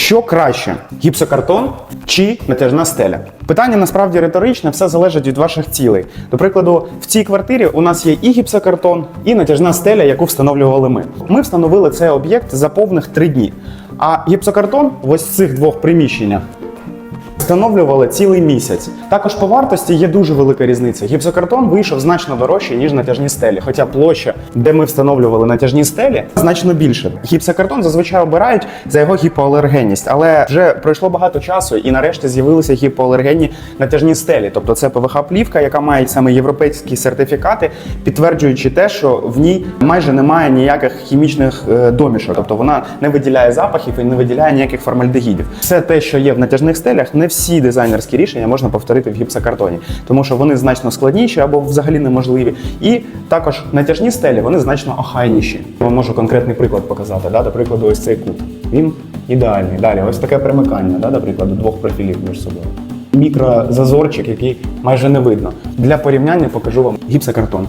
Що краще: гіпсокартон чи натяжна стеля? Питання насправді риторичне, все залежить від ваших цілей. До прикладу, в цій квартирі у нас є і гіпсокартон, і натяжна стеля, яку встановлювали ми. Ми встановили цей об'єкт за повних три дні. А гіпсокартон в ось цих двох приміщеннях встановлювали цілий місяць. Також по вартості є дуже велика різниця. Гіпсокартон вийшов значно дорожче, ніж натяжні стелі. Хоча площа, де ми встановлювали натяжні стелі, значно більше. Гіпсокартон зазвичай обирають за його гіпоалергенність, але вже пройшло багато часу, і нарешті з'явилися гіпоалергенні натяжні стелі. Тобто це ПВХ-плівка, яка має саме європейські сертифікати, підтверджуючи те, що в ній майже немає ніяких хімічних е, домішок. Тобто вона не виділяє запахів і не виділяє ніяких формальдегідів. Все те, що є в натяжних стелях, не всі дизайнерські рішення можна повторити в гіпсокартоні, тому що вони значно складніші або взагалі неможливі. І також натяжні стелі вони значно охайніші. Я вам можу конкретний приклад показати. Да? До прикладу, ось цей кут. Він ідеальний. Далі, ось таке примикання, да? до прикладу, двох профілів між собою. Мікрозазорчик, який майже не видно. Для порівняння покажу вам гіпсокартон.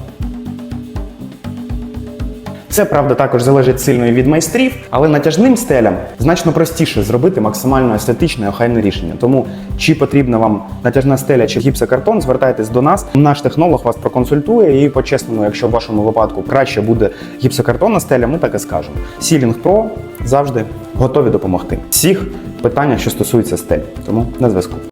Це правда також залежить сильно від майстрів, але натяжним стелям значно простіше зробити максимально естетичне і охайне рішення. Тому чи потрібна вам натяжна стеля чи гіпсокартон, звертайтесь до нас. Наш технолог вас проконсультує і по-чесному, якщо в вашому випадку краще буде гіпсокартонна стеля, ми так і скажемо. Сілінг Pro завжди готові допомогти. Всіх питаннях, що стосуються стель. Тому на зв'язку.